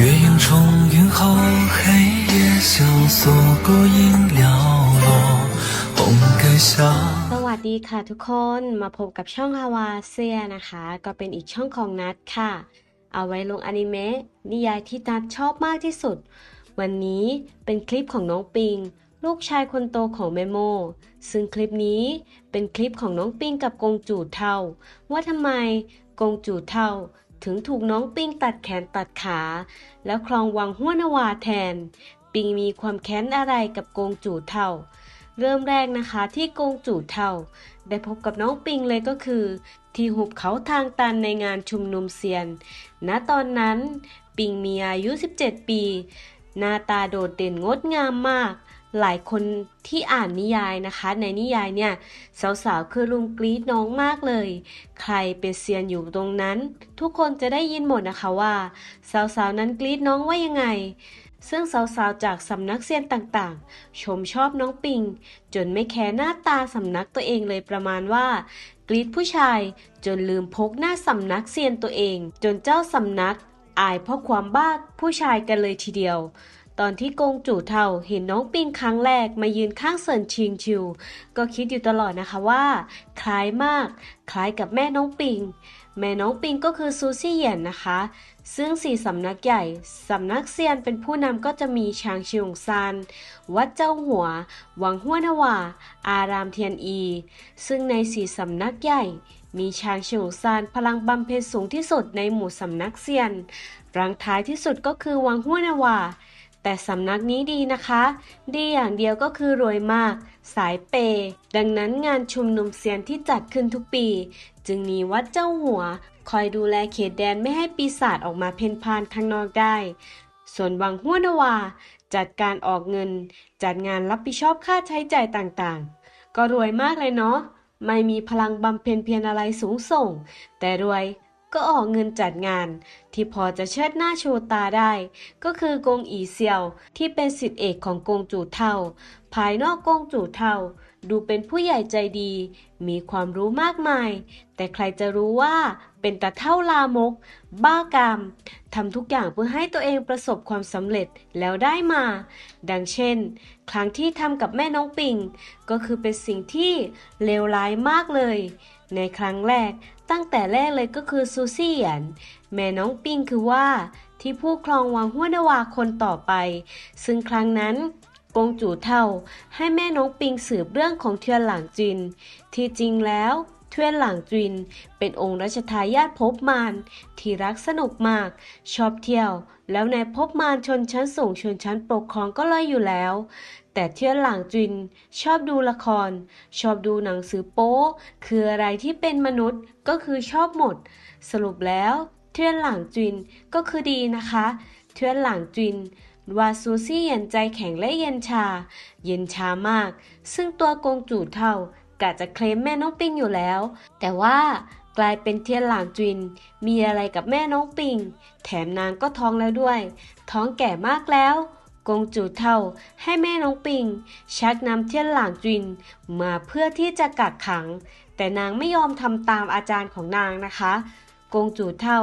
月影重云后，黑夜萧索，孤影寥落，红盖下。 สวัสดีค่ะทุกคนมาพบกับช่องฮาวาเซียนะคะ ก็เป็นอีกช่องของนัดค่ะ เอาไว้ลงอนิเมะนิยายที่นัดชอบมากที่สุด วันนี้เป็นคลิปของน้องปิง ลูกชายคนโตของแมโม ซึ่งคลิปนี้เป็นคลิปของน้องปิงกับกงจูเทาว่าทำไมกงจูเทา ถึงถูกน้องปิงตัดแขนตัดขา แล้วครองวังหัวนาวาแทน ปิงมีความแค้นอะไรกับกงจูเทาเริ่มแรกนะคะที่กงจูเทาได้พบกับน้องปิงเลยก็คือ ที่หุบเขาทางตันในงานชุมนุมเซียน ณตอนนั้นปิงมีอายุ 17 ปี หน้าตาโดดเด่นงดงามมาก หลายคนที่อ่านนิยายนะคะ ในนิยายเนี่ย สาวๆคือลุงกรี๊ดน้องมากเลย ใครเป็นเซียนอยู่ตรงนั้น ทุกคนจะได้ยินหมดนะคะว่า สาวๆนั้นกรี๊ดน้องว่ายังไง ซึ่งสาวๆจากสำนักเซียนต่างๆ ชมชอบน้องปิง จนไม่แคร์หน้าตาสำนักตัวเองเลยประมาณว่ากรีดผู้ชาย จนลืมพกหน้าสำนักเซียนตัวเอง จนเจ้าสำนักอายเพราะความบ้าผู้ชายกันเลยทีเดียว ตอนที่กงจู่เทาเห็นน้องปิงครั้งแรกมายืนข้างเซินชิงชิว ก็คิดอยู่ตลอดนะคะว่า คล้ายมาก คล้ายกับแม่น้องปิง แม่น้องปิงก็คือซูซี่เหยียนนะคะ ซึ่งสี่สำนักใหญ่ สำนักเซียนเป็นผู้นำก็จะมีชางชิงซานวัดเจ้าหัว วังหัวนาวาอารามเทียนอี ซึ่งในสี่สำนักใหญ่มีชางชิงซานพลังบำเพ็ญสูงที่สุดในหมู่สำนักเซียนรังท้ายที่สุดก็คือวังหัวนาวา แต่สำนักนี้ดีนะคะ ดีอย่างเดียวก็คือรวยมาก สายเปย์ดังนั้นงานชุมนุมเซียนที่จัดขึ้นทุกปี จึงมีวัดเจ้าหัว คอยดูแลเขตแดนไม่ให้ปีศาจออกมาเพ่นพ่านข้างนอกได้ ส่วนวังหัวนาวา จัดการออกเงิน จัดงานรับผิดชอบค่าใช้จ่ายต่างๆ ก็รวยมากเลยเนาะไม่มีพลังบำเพ็ญเพียรอะไรสูงส่ง แต่รวย ก็ออกเงินจัดงาน ที่พอจะเชิดหน้าโชว์ตาได้ ก็คือกงอีเซียวที่เป็นสิทธิเอกของกงจู่เทาภายนอกกงจู่เทาดูเป็นผู้ใหญ่ใจดี มีความรู้มากมาย แต่ใครจะรู้ว่าเป็นตาเท่าลามก บ้ากามทำทุกอย่างเพื่อให้ตัวเองประสบความสำเร็จแล้วได้มา ดังเช่น ครั้งที่ทำกับแม่น้องปิง ก็คือเป็นสิ่งที่เลวร้ายมากเลย ในครั้งแรก ตั้งแต่แรกเลยก็คือซูซี่เหยียนแม่น้องปิงคือว่า ที่ผู้ครองวังหัวนาวาคนต่อไป ซึ่งครั้งนั้นกงจู่เท่าให้แม่น้องปิงสืบเรื่องของเทียนหลางจิน ที่จริงแล้ว เทียนหลางจิน เป็นองค์รัชทายาทภพมารที่รักสนุกมาก ชอบเที่ยว แล้วในภพมารชนชั้นสูงชนชั้นปกครองก็เลยอยู่แล้ว แต่เทียนหลางจิน ชอบดูละคร ชอบดูหนังสือโป๊คืออะไรที่เป็นมนุษย์ก็คือชอบหมด สรุปแล้ว เทียนหลางจินก็คือดีนะคะ เทียนหลางจินวาซูซี่เย็นใจแข็งและเย็นชา เย็นชามาก ซึ่งตัวกงจูเท่า กะจะเคลมแม่น้องปิงอยู่แล้ว แต่ว่ากลายเป็นเทียนหลางจิน มีอะไรกับแม่น้องปิง แถมนางก็ท้องแล้วด้วย ท้องแก่มากแล้ว กงจูเท่าให้แม่น้องปิง ชักนำเทียนหลางจิน มาเพื่อที่จะกักขัง แต่นางไม่ยอมทำตามอาจารย์ของนางนะคะ กงจูเท่า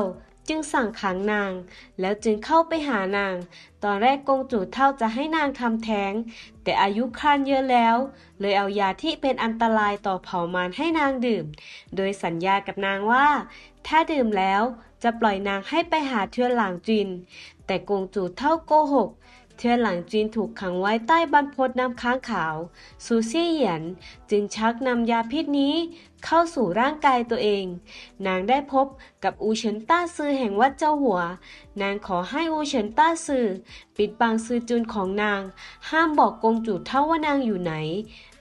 จึงสั่งขังนาง แล้วจึงเข้าไปหานาง ตอนแรกกงจูเท่าจะให้นางทำแท้ง แต่อายุครรภ์เยอะแล้ว เลยเอายาที่เป็นอันตรายต่อเผ่ามารให้นางดื่ม โดยสัญญากับนางว่า ถ้าดื่มแล้วจะปล่อยนางให้ไปหาเทือนหลางจิน แต่กงจูเท่าโกหกเทือนหลังจีนถูกขังไว้ใต้บรรพตน้ำค้างขาว ซูซี่เหยียนจึงชักนำยาพิษนี้ เข้าสู่ร่างกายตัวเอง นางได้พบกับอูเฉินต้าซือแห่งวัดเจ้าหัว นางขอให้อูเฉินต้าซือปิดบังซือจุนของนาง ห้ามบอกกงจูเท่าว่านางอยู่ไหน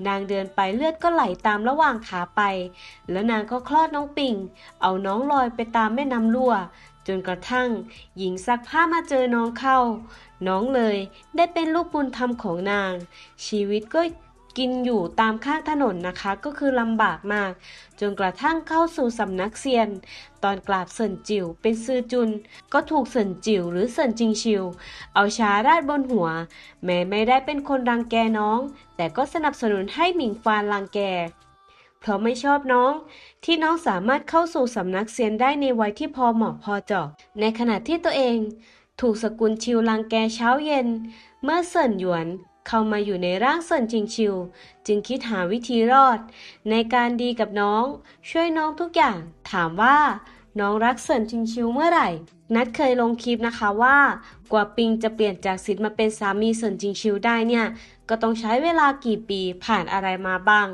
นางเดินไปเลือดก็ไหลตามระหว่างขาไป แล้วนางก็คลอดน้องปิง เอาน้องลอยไปตามแม่น้ำรั่ว จนกระทั่ง หญิงซักผ้ามาเจอน้องเข้า น้องเลยได้เป็นลูกบุญธรรมของนาง ชีวิตก็ กินอยู่ตามข้างถนนนะคะ ก็คือลำบากมาก จนกระทั่งเข้าสู่สำนักเซียน ตอนกราบเซินจิ๋วเป็นซือจุน ก็ถูกเซินจิ๋วหรือเซินจิงชิว เอาชาราดบนหัว แม้ไม่ได้เป็นคนรังแกน้อง แต่ก็สนับสนุนให้หมิงฟานรังแกเพราะไม่ชอบน้องที่น้องสามารถเข้าสู่สำนักเซียนได้ในวัยที่พอเหมาะพอเจาะในขณะที่ตัวเอง ถูกสกุลชิวรังแกเช้าเย็น เมื่อเซินหยวน เข้ามาอยู่ในร่างเซินจิงชิว จึงคิดหาวิธีรอด ในการดีกับน้อง ช่วยน้องทุกอย่าง ถามว่า น้องรักเซินจิงชิวเมื่อไหร่ นัดเคยลงคลิปนะคะว่า กว่าปิงจะเปลี่ยนจากสิทธิ์มาเป็นสามีเซินจิงชิวได้เนี่ยก็ต้องใช้เวลากี่ปีผ่านอะไรมาบ้าง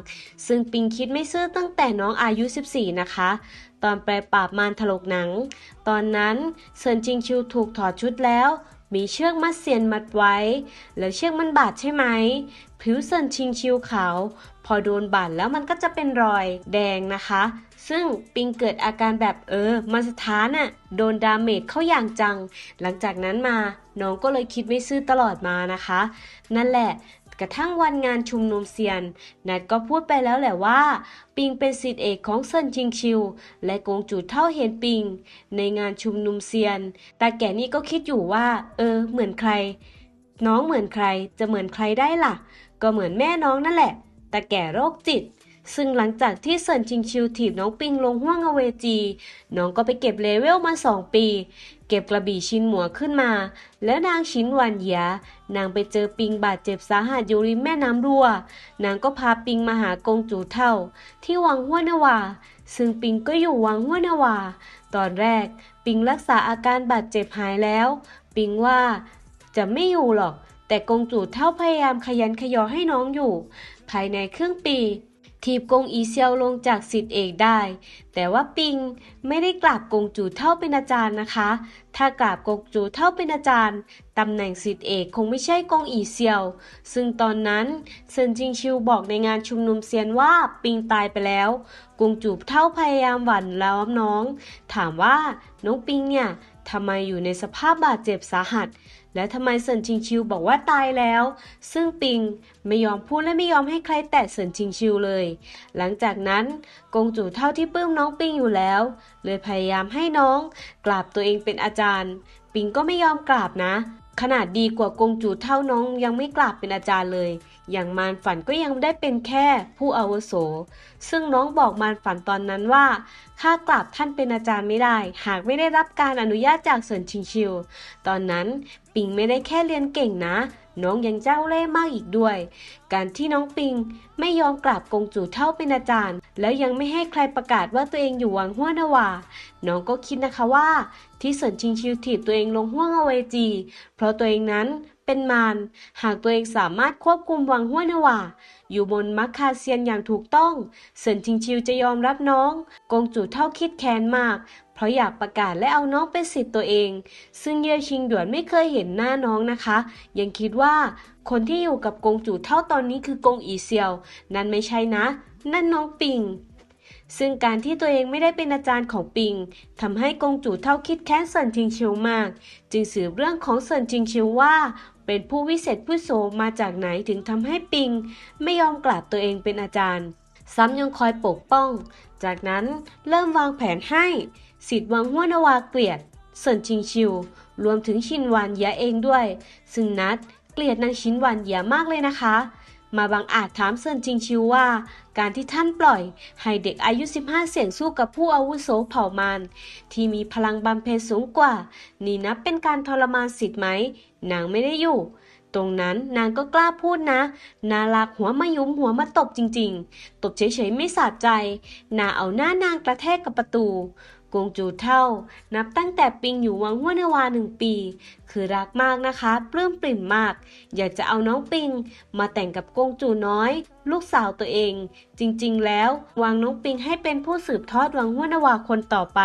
ซึ่งปิงคิดไม่ซื่อตั้งแต่น้องอายุ 14 นะคะ ตอนไปปราบมารถลกหนัง ตอนนั้นเซินจิงชิวถูกถอดชุดแล้ว มีเชือกมัดเสียนมัดไว้ แล้วเชือกมันบาดใช่ไหม ผิวเซินชิงชิวขาว พอโดนบาดแล้วมันก็จะเป็นรอยแดงนะคะ ซึ่งปิงเกิดอาการแบบเออ มันสถานอะโดนดาเมจเข้าอย่างจัง หลังจากนั้นมา น้องก็เลยคิดไม่ซื่อตลอดมานะคะ นั่นแหละ กระทั่งวันงานชุมนุมเซียน นัดก็พูดไปแล้วแหละว่า ปิงเป็นสิทธิเอกของเซินชิงชิว และกงจูเท่าเห็นปิง ในงานชุมนุมเซียน แต่แก่นี่ก็คิดอยู่ว่า เออ เหมือนใคร น้องเหมือนใครจะเหมือนใครได้ล่ะ ก็เหมือนแม่น้องนั่นแหละ แต่แก่โรคจิตซึ่งหลังจากที่เซินชิงชิวถีบน้องปิงลงห้วงอเวจี น้องก็ไปเก็บเลเวลมาสองปี เก็บกระบี่ชิ้นหมัวขึ้นมา แล้วนางชินวันเหยานางไปเจอปิงบาดเจ็บสาหัสอยู่ริมแม่น้ำรั่ว นางก็พาปิงมาหากงจูเท่า ที่วังห้วนาวา ซึ่งปิงก็อยู่วังห้วนาวา ตอนแรกปิงรักษาอาการบาดเจ็บหายแล้ว ปิงว่าจะไม่อยู่หรอก แต่กงจูเท่าพยายามขยันขยอให้น้องอยู่ ภายในครึ่งปี ทีบกงอีเซียวลงจากสิทธิเอกได้ แต่ว่าปิงไม่ได้กราบกงจูเท่าเป็นอาจารย์นะคะ ถ้ากราบกงจูเท่าเป็นอาจารย์ตำแหน่งสิทธิเอกคงไม่ใช่กงอีเซียว ซึ่งตอนนั้นเซินจิงชิวบอกในงานชุมนุมเซียนว่าปิงตายไปแล้ว กงจูเท่าพยายามหวั่นล้อมน้อง ถามว่าน้องปิงเนี่ยทำไมอยู่ในสภาพบาดเจ็บสาหัส และทำไมเซินชิงชิวบอกว่าตายแล้ว ซึ่งปิงไม่ยอมพูดและไม่ยอมให้ใครแตะเซินชิงชิวเลย หลังจากนั้นกงจูเท่าที่ปลื้มน้องปิงอยู่แล้ว เลยพยายามให้น้องกราบตัวเองเป็นอาจารย์ ปิงก็ไม่ยอมกราบนะ ขนาดดีกว่ากงจูเท่าน้องยังไม่กราบเป็นอาจารย์เลย อย่างมารฝันก็ยังได้เป็นแค่ผู้อาวุโส ซึ่งน้องบอกมารฝันตอนนั้นว่า ข้ากราบท่านเป็นอาจารย์ไม่ได้ หากไม่ได้รับการอนุญาตจากเซินชิงชิว ตอนนั้นปิงไม่ได้แค่เรียนเก่งนะ น้องยังเจ้าเล่ห์มากอีกด้วย การที่น้องปิงไม่ยอมกราบกงจูเท่าเป็นอาจารย์ แล้วยังไม่ให้ใครประกาศว่าตัวเองอยู่วังห้วนาวา น้องก็คิดนะคะว่า ที่เซินชิงชิวถีบตัวเองลงห้วงอเวจี เพราะตัวเองนั้นเป็นมาร หากตัวเองสามารถควบคุมวังห้วนาวา อยู่บนมัคคาเซียนอย่างถูกต้องเซินชิงชิวจะยอมรับน้อง กงจูเท่าคิดแค้นมาก เพราะอยากประกาศและเอาน้องเป็นสิทธิ์ตัวเอง ซึ่งเย่ชิงหยวนไม่เคยเห็นหน้าน้องนะคะ ยังคิดว่าคนที่อยู่กับกงจูเท่าตอนนี้คือกงอีเซียว นั่นไม่ใช่นะ นั่นน้องปิงซึ่งการที่ตัวเองไม่ได้เป็นอาจารย์ของปิงทำให้กงจูเท่าคิดแค้นเซินจิงชิวมาก จึงสืบเรื่องของเซินจิงชิวว่า เป็นผู้วิเศษผู้โสมาจากไหนถึงทำให้ปิง ไม่ยอมกราบตัวเองเป็นอาจารย์ ซ้ำยังคอยปกป้อง จากนั้นเริ่มวางแผนให้ สิทธิ์วังหัวนาวาเกลียดเซินชิงชิว รวมถึงชินวานยาเองด้วย ซึ่งนัดเกลียดนางชินวานยามากเลยนะคะ มาบางอาจถามเซินจิงชิวว่า การที่ท่านปล่อย ให้เด็กอายุ 15 เสี่ยงสู้กับผู้อาวุโสเผ่ามารที่มีพลังบำเพ็ญสูงกว่า นี่นับเป็นการทรมานสิทธิ์ไหม นางไม่ได้อยู่ ตรงนั้นนางก็กล้าพูดนะ นาลากหัวมายุมหัวมาตบจริง ๆ ตบเฉยๆไม่สะใจ นาเอาหน้านางกระแทกกับประตู กงจูเท่า นับตั้งแต่ปิงอยู่วังหัวนาวาหนึ่งปี คือรักมากนะคะปลื้มปริ่มมาก อยากจะเอาน้องปิง มาแต่งกับกงจูน้อย ลูกสาวตัวเอง จริงๆ แล้ววางน้องปิงให้เป็นผู้สืบทอดวังหัวนาวาคนต่อไป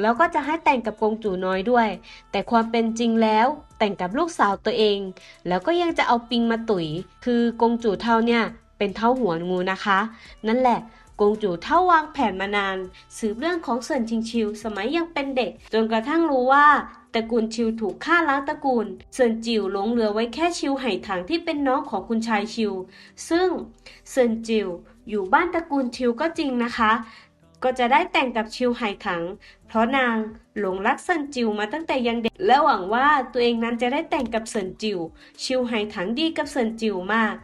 แล้วก็จะให้แต่งกับกงจูน้อยด้วย แต่ความเป็นจริงแล้วแต่งกับลูกสาวตัวเอง แล้วก็ยังจะเอาปิงมาตุ๋ยคือกงจูเท่าเนี่ยเป็นเท่าหัวงูนะคะ นั่นแหละ กงจูเท่าวางแผนมานาน สืบเรื่องของเซินชิงชิว สมัยยังเป็นเด็ก จนกระทั่งรู้ว่าตระกูลชิวถูกฆ่าล้างตระกูล เซินจิวหลงเหลือไว้แค่ชิวไห่ถังที่เป็นน้องของคุณชายชิว ซึ่งเซินจิวอยู่บ้านตระกูลชิวก็จริงนะคะ ก็จะได้แต่งกับชิวไห่ถัง เพราะนางหลงรักเซินจิวมาตั้งแต่ยังเด็ก และหวังว่าตัวเองนั้นจะได้แต่งกับเซินจิว ชิวไห่ถังดีกับเซินจิวมาก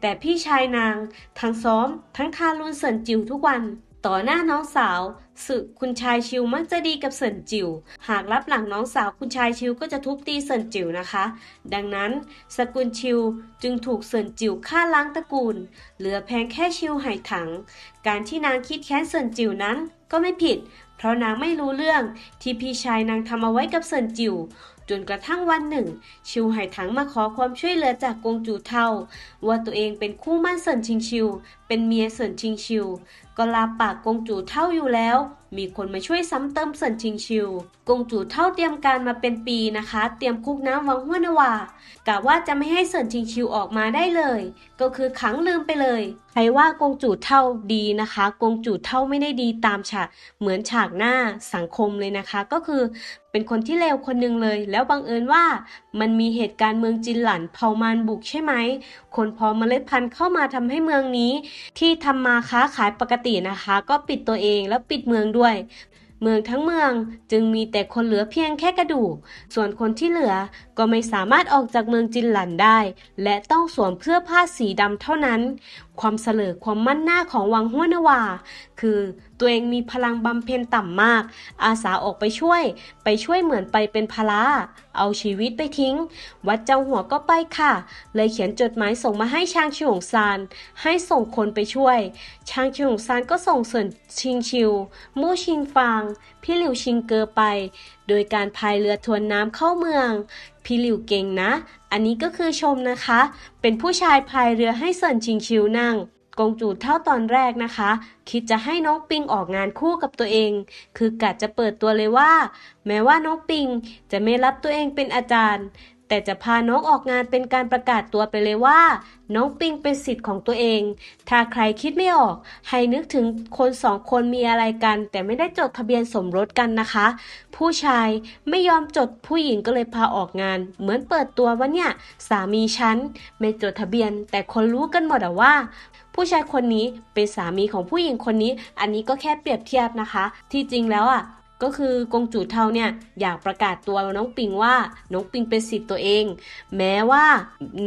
แต่พี่ชายนาง ทั้งซ้อม ทั้งทารุณเซินจิวทุกวัน ต่อหน้าน้องสาวสึกคุณชายชิวมักจะดีกับเสินจิวหากรับหลังน้องสาวคุณชายชิวก็จะทุบตีเสินจิวนะคะ ดังนั้น สกุลชิวจึงถูกเสินจิวฆ่าล้างตระกูล เหลือแพงแค่ชิวไหถัง การที่นางคิดแค้นเสินจิวนั้นก็ไม่ผิด เพราะนางไม่รู้เรื่องที่พี่ชายนางทำเอาไว้กับเสินจิวจนกระทั่งวันหนึ่ง ชิวไหถังมาขอความช่วยเหลือจากกงจูเทา ว่าตัวเองเป็นคู่มั่นเสินชิงชิว เป็นเมียเสินชิงชิว ก็ลาปากกงจูเท่าอยู่แล้ว มีคนมาช่วยซ้ำเติมเสินชิงชิว กงจูเท่าเตรียมการมาเป็นปีนะคะ เตรียมคุกน้ำวังห้วนวากะว่าจะไม่ให้เสินชิงชิวออกมาได้เลย ก็คือขังลืมไปเลยใครว่ากงจูเท่าดีนะคะ กงจูเท่าไม่ได้ดีตามฉากเหมือนฉากหน้าสังคมเลยนะคะ ก็คือเป็นคนที่เลวคนหนึ่งเลย แล้วบังเอิญว่ามันมีเหตุการณ์เมืองจินหลันเผามารบุกใช่ไหมคนพอเมล็ดพันธุ์เข้ามาทำให้เมืองนี้ ที่ทำมาค้าขายปกตินะคะ ก็ปิดตัวเองแล้วปิดเมืองด้วย เมืองทั้งเมืองจึงมีแต่คนเหลือเพียงแค่กระดูก ส่วนคนที่เหลือ ก็ไม่สามารถออกจากเมืองจินหลันได้ และต้องสวมเสื้อผ้าสีดำเท่านั้น ความเสลอความมั่นหน้าของวังห้วนวา คือตัวเองมีพลังบำเพ็ญต่ำมาก อาสาออกไปช่วย ไปช่วยเหมือนไปเป็นภาเอาชีวิตไปทิ้ง วัดเจ้าหัวก็ไปค่ะ เลยเขียนจดหมายส่งมาให้ชางชิงซานให้ส่งคนไปช่วย ชางชิงซานก็ส่งเสินชิงชิว มู่ชิงฟาง พี่หลิวชิงเกอไป โดยการพายเรือทวนน้ำเข้าเมือง พี่หลิวเก่งนะ อันนี้ก็คือชมนะคะ เป็นผู้ชายพายเรือให้เซินชิงชิวนั่งกงจูเท่าตอนแรกนะคะ คิดจะให้น้องปิงออกงานคู่กับตัวเอง คือกะจะเปิดตัวเลยว่า แม้ว่าน้องปิงจะไม่รับตัวเองเป็นอาจารย์ แต่จะพาน้องออกงานเป็นการประกาศตัวไปเลยว่า น้องปิงเป็นสิทธิ์ของตัวเอง ถ้าใครคิดไม่ออก ให้นึกถึงคนสองคนมีอะไรกัน แต่ไม่ได้จดทะเบียนสมรสกันนะคะ ผู้ชายไม่ยอมจดผู้หญิงก็เลยพาออกงาน เหมือนเปิดตัวว่าเนี่ย สามีฉันไม่จดทะเบียน แต่คนรู้กันหมดอะว่าผู้ชายคนนี้เป็นสามีของผู้หญิงคนนี้ อันนี้ก็แค่เปรียบเทียบนะคะ ที่จริงแล้วอะ ก็คือกงจูเทาเนี่ยอยากประกาศตัวน้องปิงว่าน้องปิงเป็นสิทธิ์ตัวเอง แม้ว่า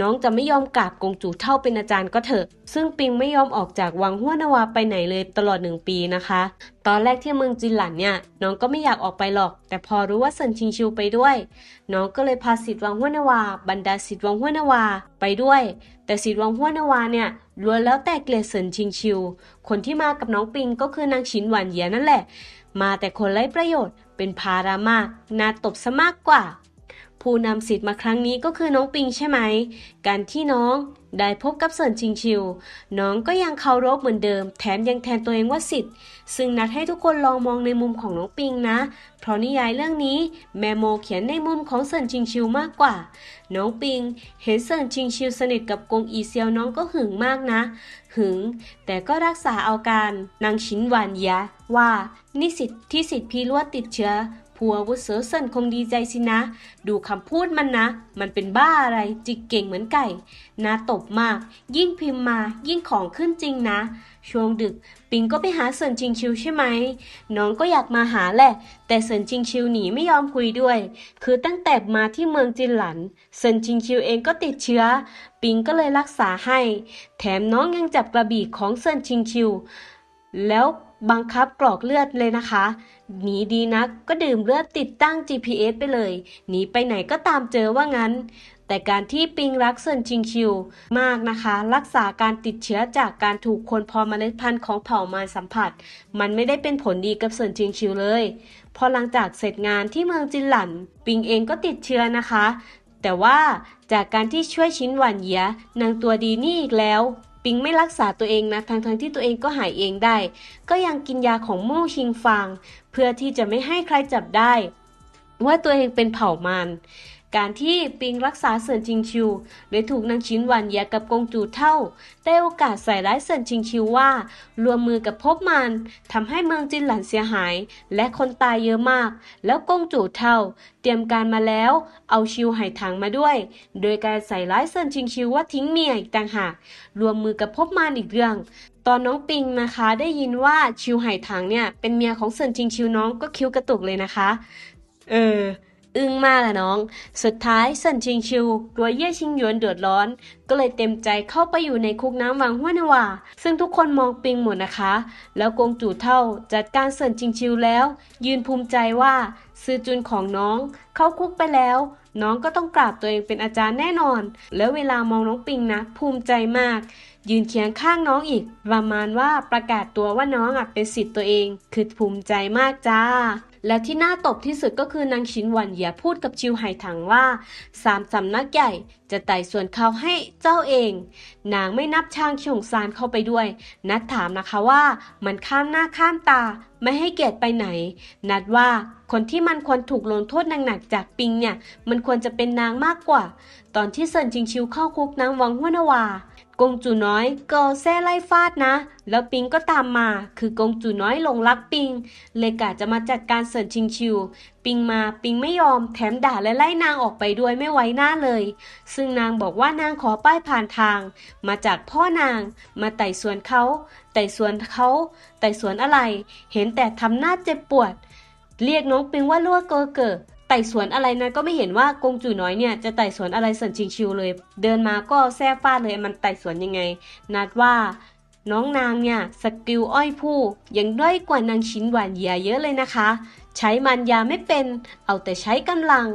น้องจะไม่ยอมกราบกงจูเท่าเป็นอาจารย์ก็เถอะ ซึ่งปิงไม่ยอมออกจากวังหัวนาวาไปไหนเลยตลอดหนึ่งปีนะคะ ตอนแรกที่เมืองจินหลันเนี่ยน้องก็ไม่อยากออกไปหรอก แต่พอรู้ว่าเซินชิงชิวไปด้วย น้องก็เลยพาสิทธิ์วังหัวนาวา บรรดาสิทธิ์วังหัวนาวาไปด้วย แต่สิทธิ์วังหัวนาวาเนี่ยล้วนแล้วแต่เกลียดเซินชิงชิว คนที่มากับน้องปิงก็คือนางชินหวานเยียนั่นแหละ มาแต่คนไร้ประโยชน์ เป็นภาระมากน่าตบซะมากกว่า ผู้นำสิทธิ์มาครั้งนี้ก็คือน้องปิงใช่ไหม การที่น้อง ได้พบกับเซินชิงชิว น้องก็ยังเคารพเหมือนเดิม แถมยังแทนตัวเองว่าสิทธิ์ ซึ่งนัดให้ทุกคนลองมองในมุมของน้องปิงนะ เพราะนิยายเรื่องนี้ แมโมเขียนในมุมของเซินชิงชิวมากกว่า น้องปิง เห็นเซินชิงชิวสนิทกับกงอีเซียวน้องก็หึงมากนะ หึง แต่ก็รักษาเอาการนางชินหวานยะว่านี่สิทธิ์ที่สิทธิ์พีลวดติดเชื้อ ผัววุฒเสือเซินคงดีใจสินะ ดูคำพูดมันนะ มันเป็นบ้าอะไรจิกเก่งเหมือนไก่นาตบมาก ยิ่งพิมพ์มายิ่งของขึ้นจริงนะ ช่วงดึก ปิงก็ไปหาเซินชิงชิวใช่ไหม น้องก็อยากมาหาแหละ แต่เซินชิงชิวหนีไม่ยอมคุยด้วย คือตั้งแต่มาที่เมืองจินหลันเซินชิงชิวเองก็ติดเชื้อ ปิงก็เลยรักษาให้ แถมน้องยังจับกระบี่ของเซินชิงชิว แล้วบังคับกรอกเลือดเลยนะคะ หนีดีนักก็ดื่มเลือดติดตั้ง GPS ไปเลย หนีไปไหนก็ตามเจอว่างั้น แต่การที่ปิงรักเซินชิงชิว มากนะคะ รักษาการติดเชื้อจากการถูกคนพอเมล็ดพันธุ์ของเผ่ามารสัมผัส มันไม่ได้เป็นผลดีกับเซินชิงชิวเลย พอหลังจากเสร็จงานที่เมืองจินหลัน ปิงเองก็ติดเชื้อนะคะ แต่ว่าจากการที่ช่วยชิ้นหวานเยียนางตัวดีนี่อีกแล้ว ปิงไม่รักษาตัวเองนะทั้งๆที่ตัวเองก็หายเองได้ ก็ยังกินยาของมู่ชิงฟาง เพื่อที่จะไม่ให้ใครจับได้ ว่าตัวเองเป็นเผ่ามาร การที่ปิงรักษาเซินชิงชิวเลยถูกนางชินหวันเหยากับกงจูเท่า ได้โอกาสใส่ร้ายเซินชิงชิวว่า รวมมือกับภพมารทำให้เมืองจินหลันเสียหาย และคนตายเยอะมาก แล้วกงจูเท่า เตรียมการมาแล้ว เอาชิวไหถังมาด้วย โดยการใส่ร้ายเซินชิงชิวว่าทิ้งเมียอีกต่างหากรวมมือกับภพมารอีกเรื่องตอนน้องปิงนะคะได้ยินว่าชิวไหถังเนี่ยเป็นเมียของเซินชิงชิวน้องก็คิ้วกระตุกเลยนะคะ เออ อึ้งมากอะน้อง สุดท้ายเซินชิงชิวกลัวเย่ชิงหยวนเดือดร้อน ก็เลยเต็มใจเข้าไปอยู่ในคุกน้ำวังห้วนาวาซึ่งทุกคนมองปิงหมดนะคะ แล้วกงจู่เท่าจัดการเซินชิงชิวแล้ว ยืนภูมิใจว่าซื้อจุนของน้อง เข้าคุกไปแล้ว น้องก็ต้องกราบตัวเองเป็นอาจารย์แน่นอน แล้วเวลามองน้องปิงนะ ภูมิใจมาก ยืนเคียงข้างน้องอีกประมาณว่าประกาศตัวว่าน้องอะเป็นสิทธิ์ตัวเอง คือภูมิใจมากจ้า แล้วที่น่าตบที่สุดก็คือนางชินวันเหยียพูดกับชิวไห่ถังว่าสามสำนักใหญ่จะไต่ส่วนเขาให้เจ้าเอง นางไม่นับช่างชงซานเข้าไปด้วย นัดถามนะคะว่ามันข้ามหน้าข้ามตาไม่ให้เกียรติไปไหน นัดว่าคนที่มันควรถูกลงโทษหนักๆจากปิงเนี่ย มันควรจะเป็นนางมากกว่า ตอนที่เซินจิงชิวเข้าคุกน้ำวังหัวนาวา กงจูน้อยก็แซ่ไล่ฟาดนะ แล้วปิงก็ตามมา คือกงจูน้อยหลงรักปิง เลยกะจะมาจัดการเสินชิงชิว ปิงมาปิงไม่ยอม แถมด่าและไล่นางออกไปด้วยไม่ไว้หน้าเลย ซึ่งนางบอกว่านางขอป้ายผ่านทาง มาจากพ่อนาง มาไต่สวนเขาไต่สวนเขาไต่สวนอะไร เห็นแต่ทำหน้าเจ็บปวด เรียกน้องปิงว่าลั่วเกอเกอ ไต่สวนอะไรนะก็ไม่เห็นว่ากงจู่น้อยเนี่ยจะไต่สวนอะไรเสินชิงชิวเลย เดินมาก็แซ่ฟาดเลยมันไต่สวนยังไง นัดว่าน้องนางเนี่ยสกิลอ้อยผู้ยังด้อยกว่านางชินหวานเยียเยอะเลยนะคะ ใช้มันยาไม่เป็น เอาแต่ใช้กำลัง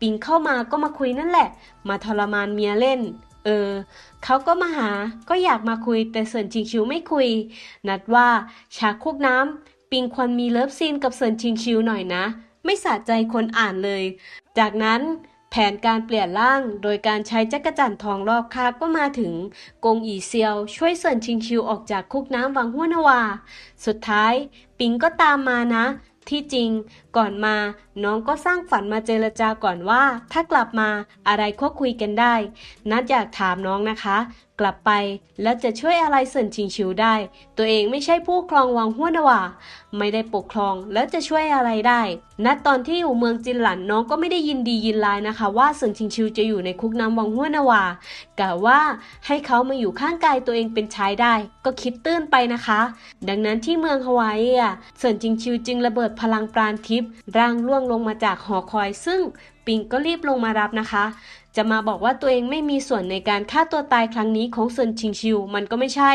ปิงเข้ามาก็มาคุยนั่นแหละ มาทรมานเมียเล่น เออเขาก็มาหาก็อยากมาคุยแต่เสินชิงชิวไม่คุย นัดว่าฉากคุกน้ำปิงควรมีเลิฟซีนกับเสินชิงชิวหน่อยนะ ไม่สะใจคนอ่านเลย จากนั้นแผนการเปลี่ยนร่างโดยการใช้จักรจั่นทองลอกคาบก็มาถึง กงอีเซียวช่วยเซินชิงชิวออกจากคุกน้ำวังหัวนาวา สุดท้าย ปิงก็ตามมานะ ที่จริงก่อนมา น้องก็สร้างฝันมาเจรจาก่อนว่า ถ้ากลับมาอะไรก็คุยกันได้ นัดอยากถามน้องนะคะ กลับไปแล้วจะช่วยอะไรเซินชิงชิวได้ ตัวเองไม่ใช่ผู้ครองวังหัวนาวาไม่ได้ปกครองแล้วจะช่วยอะไรได้ณตอนที่อยู่เมืองจินหลันน้องก็ไม่ได้ยินดียินร้ายนะคะ ว่าเซินชิงชิวจะอยู่ในคุกน้ำวังหัวนาวากะว่าให้เขามาอยู่ข้างกายตัวเองเป็นชายได้ ก็คิดตื้นไปนะคะ ดังนั้นที่เมืองฮาวายอะเซินจิงชิวจึงระเบิดพลังปราณทิพย์ร่างล่วงลงมาจากหอคอย ซึ่งปิงก็รีบลงมารับนะคะ จะมาบอกว่าตัวเองไม่มีส่วนในการฆ่าตัวตายครั้งนี้ของเซินชิงชิว มันก็ไม่ใช่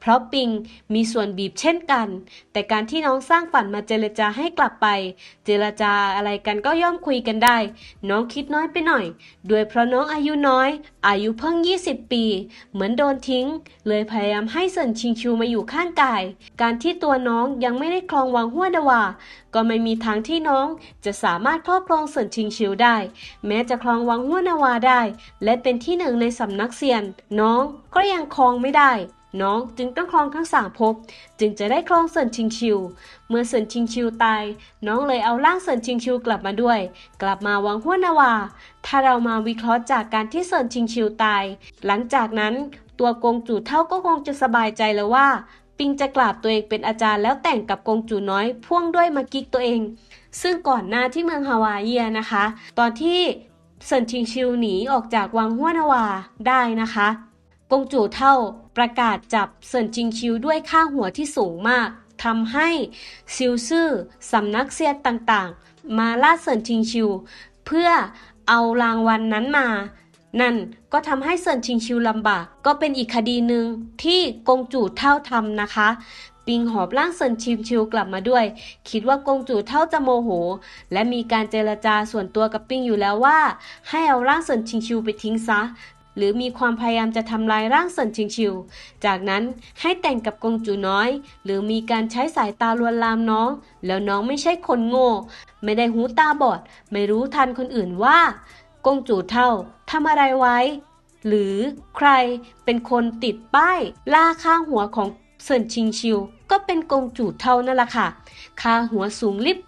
เพราะปิงมีส่วนบีบเช่นกัน แต่การที่น้องสร้างฝันมาเจรจาให้กลับไป เจรจาอะไรกันก็ย่อมคุยกันได้ น้องคิดน้อยไปหน่อย ด้วยเพราะน้องอายุน้อย อายุเพิ่ง 20 ปี เหมือนโดนทิ้ง เลยพยายามให้เซินชิงชิวมาอยู่ข้างกาย การที่ตัวน้องยังไม่ได้ครองวังหัวดาวา ก็ไม่มีทางที่น้องจะสามารถครอบครองเซินชิงชิวได้ แม้จะครองวังหัวนาวาได้ และเป็นที่หนึ่งในสำนักเซียน น้องก็ยังครองไม่ได้ น้องจึงต้องครองทั้งสามภพจึงจะได้ครองเซินชิงชิว เมื่อเซินชิงชิวตาย น้องเลยเอาร่างเซินชิงชิวกลับมาด้วย กลับมาวังหัวนาวา ถ้าเรามาวิเคราะห์จากการที่เซินชิงชิวตาย หลังจากนั้นตัวกงจู่เท่าก็คงจะสบายใจแล้วว่า ปิงจะกราบตัวเองเป็นอาจารย์แล้วแต่งกับกงจู่น้อย พ่วงด้วยมากิกตัวเอง ซึ่งก่อนหน้าที่เมืองฮาวายเอียนะคะ ตอนที่เซินชิงชิวหนีออกจากวังหัวนาวาได้นะคะ กงจู่เท่าประกาศจับเซินจิงชิวด้วยค่าหัวที่สูงมากทำให้ซิวซื่อสำนักเซียนต่างๆ มาล่าเซินจิงชิว เพื่อเอารางวัลนนั้นมา นั่นก็ทำให้เซินชิงชิวลำบาก ก็เป็นอีกคดีหนึ่งที่กงจู่เท่าทำนะคะ ปิงหอบร่างเซินชิงชิวกลับมาด้วย คิดว่ากงจู่เท่าจะโมโห และมีการเจรจาส่วนตัวกับปิงอยู่แล้วว่า ให้เอาร่างเซินชิงชิวไปทิ้งซะ หรือมีความพยายามจะทำลายร่างเซินชิงชิว จากนั้นให้แต่งกับกงจูน้อย หรือมีการใช้สายตาลวนลามน้อง แล้วน้องไม่ใช่คนโง่ ไม่ได้หูตาบอด ไม่รู้ทันคนอื่นว่า กงจูเท่าทำอะไรไว้ หรือใครเป็นคนติดป้ายล่าค่างหัวของเซินชิงชิว ก็เป็นกงจูเท่านั่นแหละค่ะค่าหัวสูงลิบ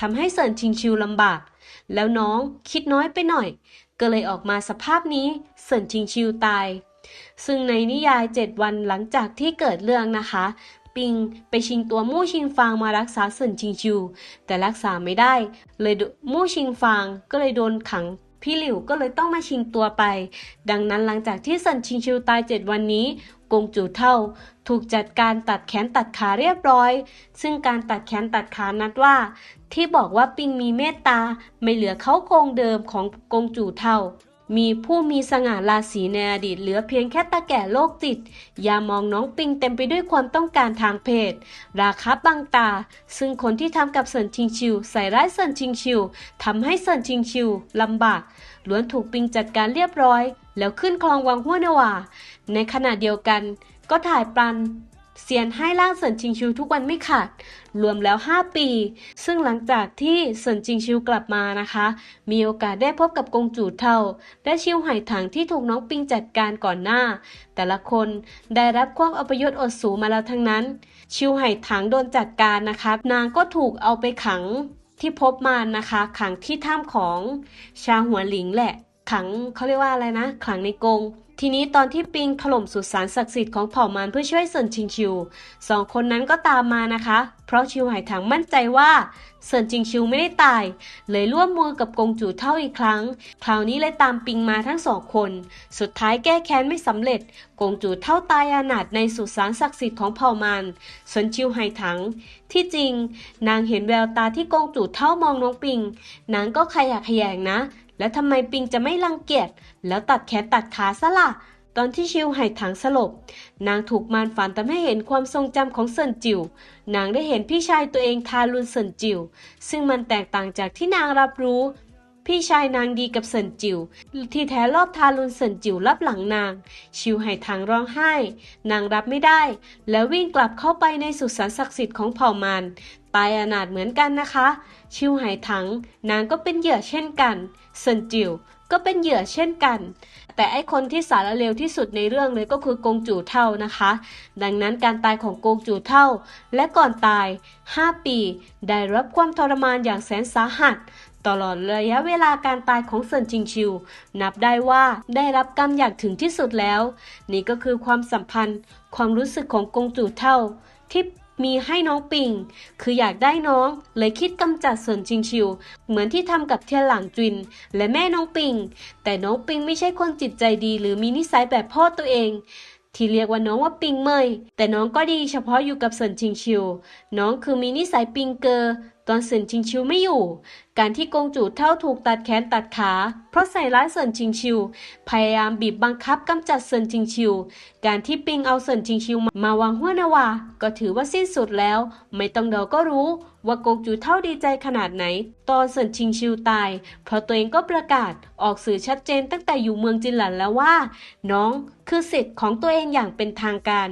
ทำให้เซินชิงชิวลำบาก แล้วน้องคิดน้อยไปหน่อย ก็เลยออกมาสภาพนี้เซินชิงชิวตาย ซึ่งในนิยาย 7 วันหลังจากที่เกิดเรื่องนะคะ ปิงไปชิงตัวมู่ชิงฟางมารักษาเซินชิงชิว แต่รักษาไม่ได้ เลยมู่ชิงฟางก็เลยโดนขังพี่หลิวก็เลยต้องมาชิงตัวไป ดังนั้นหลังจากที่เซินชิงชิวตาย7วันนี้ กงจูเท่า ถูกจัดการตัดแขนตัดขาเรียบร้อย ซึ่งการตัดแขนตัดขานัดว่า ที่บอกว่าปิงมีเมตตาไม่เหลือเขาโครงเดิมของกงจูเท่า มีผู้มีสง่าราศีในอดีตเหลือเพียงแค่ตาแก่โรคจิต อย่ามองน้องปิงเต็มไปด้วยความต้องการทางเพศ ราคาบังตา ซึ่งคนที่ทำกับเซินชิงชิว ใส่ร้ายเซินชิงชิวทำให้เซินชิงชิวลำบากล้วนถูกปิงจัดการเรียบร้อย แล้วขึ้นคลองวังหัวนวาในขณะเดียวกัน ก็ถ่ายปลัน เซียนให้ล่างเซินชิงชิวทุกวันไม่ขาด รวมแล้ว 5 ปี ซึ่งหลังจากที่เซินจิงชิวกลับมานะคะ มีโอกาสได้พบกับกงจูเท่า และชิวไหถังที่ถูกน้องปิงจัดการก่อนหน้า แต่ละคนได้รับความอัปยศอดสูมาแล้วทั้งนั้น ชิวไหถังโดนจัดการนะคะ นางก็ถูกเอาไปขังที่พบมานะคะ ขังที่ถ้ำของชาหัวหลิงแหละ ขังเขาเรียกว่าอะไรนะ ขังในกรง ทีนี้ตอนที่ปิงถล่มสุสานศักดิ์สิทธิ์ของเผ่ามารเพื่อช่วยเซินชิงชิวสองคนนั้นก็ตามมานะคะ เพราะชิวไหถังมั่นใจว่าเซินจิงชิวไม่ได้ตาย เลยร่วมมือกับกงจูเท่าอีกครั้ง คราวนี้เลยตามปิงมาทั้งสองคน สุดท้ายแก้แค้นไม่สำเร็จ กงจูเท่าตายอนาถในสุสานศักดิ์สิทธิ์ของเผ่ามารเซินชิวไหถัง ที่จริง นางเห็นแววตาที่กงจูเท่ามองน้องปิง นางก็ขยะแขยงนะ แล้วทำไมปิงจะไม่รังเกียจ แล้วตัดแขนตัดขาซะล่ะ ตอนที่ชิวไหถังสลบ นางถูกมารฝันทำให้เห็นความทรงจำของเซินจิว นางได้เห็นพี่ชายตัวเองทารุณเซินจิว ซึ่งมันแตกต่างจากที่นางรับรู้พี่ชายนางดีกับเซินจิว ที่แท้รอบทารุณเซินจิวรับหลังนาง ชิวไหถังร้องไห้ นางรับไม่ได้ แล้ววิ่งกลับเข้าไปในสุสานศักดิ์สิทธิ์ของเผ่ามารตายอนาถเหมือนกันนะคะ ชิวไหถัง นางก็เป็นเหยื่อเช่นกัน เซินจิวก็เป็นเหยื่อเช่นกัน แต่ไอคนที่สารเลวที่สุดในเรื่องเลยก็คือกงจูเท่านะคะ ดังนั้นการตายของกงจูเท่า และก่อนตาย 5 ปี ได้รับความทรมานอย่างแสนสาหัส ตลอดระยะเวลาการตายของเซินจิงชิว นับได้ว่าได้รับกรรมอย่างถึงที่สุดแล้ว นี่ก็คือความสัมพันธ์ ความรู้สึกของกงจูเท่าที่ มีให้น้องปิง คืออยากได้น้องเลยคิดกำจัดส่วนจิงชิว เหมือนที่ทำกับเทียนหลังจุน และแม่น้องปิง แต่น้องปิงไม่ใช่คนจิตใจดี หรือมีนิสัยแบบพ่อตัวเองที่เรียกว่าน้องว่าปิงเมย แต่น้องก็ดีเฉพาะอยู่กับเซินชิงชิว น้องคือมีนิสัยปิงเกอร์ตอนเซินชิงชิวไม่อยู่ การที่กงจูเท่าถูกตัดแขนตัดขา เพราะใส่ร้ายเซินจิงชิว พยายามบีบบังคับกำจัดเซินจิงชิว การที่ปิงเอาเซินจิงชิวมาวางหัวนาวา ก็ถือว่าสิ้นสุดแล้ว ไม่ต้องเดาก็รู้ ว่ากงจูเท่าดีใจขนาดไหน ตอนเซินชิงชิวตาย เพราะตัวเองก็ประกาศออกสื่อชัดเจนตั้งแต่อยู่เมืองจินหลันแล้วว่า น้องคือสิทธิ์ของตัวเองอย่างเป็นทางการ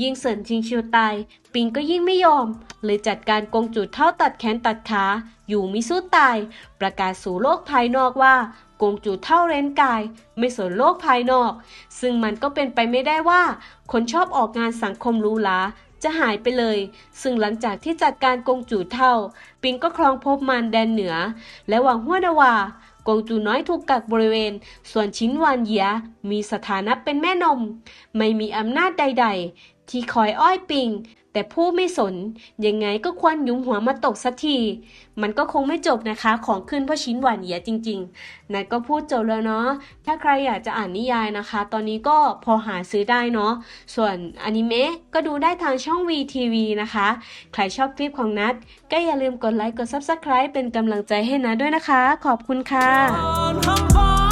ยิ่งเซินชิงชิวตาย ปิงก็ยิ่งไม่ยอม เลยจัดการกงจูเท่าตัดแขนตัดขาอยู่มิสู้ตาย ประกาศสู่โลกภายนอกว่ากงจูเท่าเรนกาย ไม่สนโลกภายนอก ซึ่งมันก็เป็นไปไม่ได้ว่า คนชอบออกงานสังคมรูหราจะหายไปเลย ซึ่งหลังจากที่จัดการกงจูเท่า ปิงก็ครองภพมารแดนเหนือ และหวังหัวนาวากงจูน้อยถูกกักบริเวณ ส่วนชิ้นวานเยียมีสถานะเป็นแม่นม ไม่มีอำนาจใด ๆ ที่คอยอ้อยปิง แต่ผู้ไม่สน ยังไงก็ควรยุ้มหัวมาตกสักที มันก็คงไม่จบนะคะ ของขึ้นเพราะชิ้นหวานเหยียจริงๆนัดก็พูดจบแล้วเนาะ ถ้าใครอยากจะอ่านนิยายนะคะ ตอนนี้ก็พอหาซื้อได้เนาะ ส่วนอนิเมะก็ดูได้ทางช่อง VTV นะคะ ใครชอบคลิปของนัดก็อย่าลืมกดไลค์ กด Subscribe เป็นกำลังใจให้นัดด้วยนะคะ ขอบคุณค่ะ